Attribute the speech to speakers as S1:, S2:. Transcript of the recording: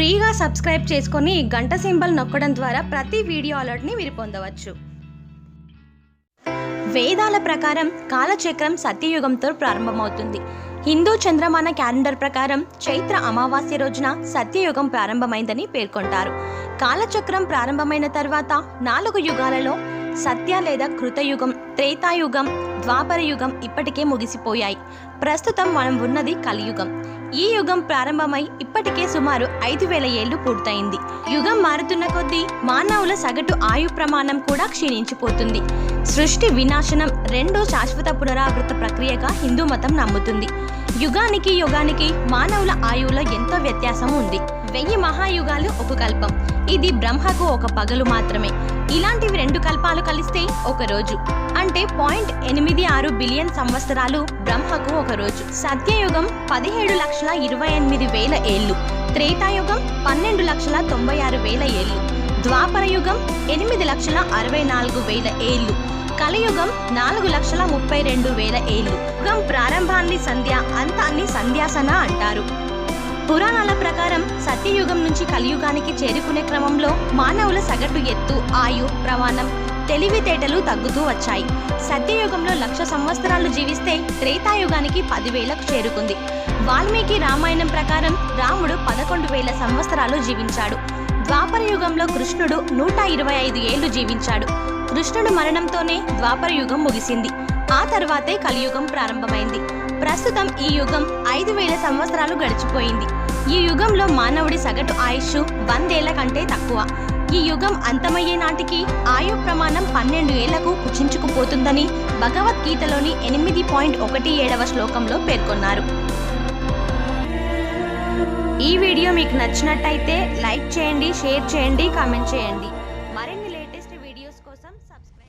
S1: ఫ్రీగా సబ్స్క్రైబ్ చేసుకొని గంట సింబల్ నొక్కడం ద్వారా ప్రతి వీడియో అలర్ట్ని మీరు పొందవచ్చు. వేదాల ప్రకారం కాలచక్రం సత్యయుగంతో ప్రారంభమవుతుంది. హిందూ చంద్రమాన క్యాలెండర్ ప్రకారం చైత్ర అమావాస్య రోజున సత్యయుగం ప్రారంభమైందని పేర్కొంటారు. కాలచక్రం ప్రారంభమైన తర్వాత నాలుగు యుగాలలో సత్య లేదా కృతయుగం త్రేతాయుగం ద్వాపర యుగం ఇప్పటికే ముగిసిపోయాయి. ప్రస్తుతం మనం ఉన్నది కలియుగం. ఈ యుగం ప్రారంభమై ఇప్పటికే సుమారు ఐదు వేల ఏళ్ళు పూర్తయింది. యుగం మారుతున్న కొద్దీ మానవుల సగటు ఆయు ప్రమాణం కూడా క్షీణించిపోతుంది. సృష్టి వినాశనం రెండో శాశ్వత పునరావృత ప్రక్రియగా హిందూ మతం నమ్ముతుంది. యుగానికి యుగానికి మానవుల ఆయువులో ఎంతో వ్యత్యాసం ఉంది. వెయ్యి మహాయుగాలు ఒక కల్పం. ఇది బ్రహ్మకు ఒక పగలు మాత్రమే. ఇలాంటివి రెండు కల్పాలు కలిస్తే ఒక రోజు. అంటే పాయింట్ ఎనిమిది ఆరు బిలియన్ సంవత్సరాలు బ్రహ్మకు ఒక రోజు. సత్యయుగం పదిహేడు లక్షల ఇరవై ఎనిమిది వేల ఏళ్ళు. త్రేతాయుగం పన్నెండు లక్షల తొంభై ఆరు వేల ఏళ్ళు. ద్వాపరయుగం ఎనిమిది లక్షల అరవై నాలుగు వేల ఏళ్ళు. కలియుగం నాలుగు లక్షల ముప్పై రెండు వేల ఏళ్ళు. యుగం ప్రారంభాన్ని సంధ్య అంతాన్ని సంధ్యాసన అంటారు. పురాణాల ప్రకారం సత్యయుగం నుంచి కలియుగానికి చేరుకునే క్రమంలో మానవుల సగటు ఎత్తు ఆయు ప్రమాణం తెలివితేటలు తగ్గుతూ వచ్చాయి. సత్యయుగంలో లక్ష సంవత్సరాలు జీవిస్తే త్రేతాయుగానికి పదివేలకు చేరుకుంది. వాల్మీకి రామాయణం ప్రకారం రాముడు పదకొండు వేల సంవత్సరాలు జీవించాడు. ద్వాపర యుగంలో కృష్ణుడు నూట ఇరవై ఐదు ఏళ్ళు జీవించాడు. కృష్ణుడు మరణంతోనే ద్వాపర యుగం ముగిసింది. ఆ తర్వాతే కలియుగం ప్రారంభమైంది. ప్రస్తుతం ఈ యుగం ఐదు వేల సంవత్సరాలు గడిచిపోయింది. ఈ యుగంలో మానవుడి సగటు ఆయుష్ వందేళ్ళ కంటే తక్కువ. ఈ యుగం అంతమయ్యే నాటికి ఆయు ప్రమాణం పన్నెండు ఏళ్ళకు కుచించుకుపోతుందని భగవద్గీతలోని ఎనిమిది పాయింట్ ఒకటి ఏడవ శ్లోకంలో పేర్కొన్నారు. ఈ వీడియో మీకు నచ్చినట్టయితే లైక్ చేయండి షేర్ చేయండి కామెంట్ చేయండి. మరిన్ని లేటెస్ట్ వీడియోస్ కోసం సబ్స్క్రైబ్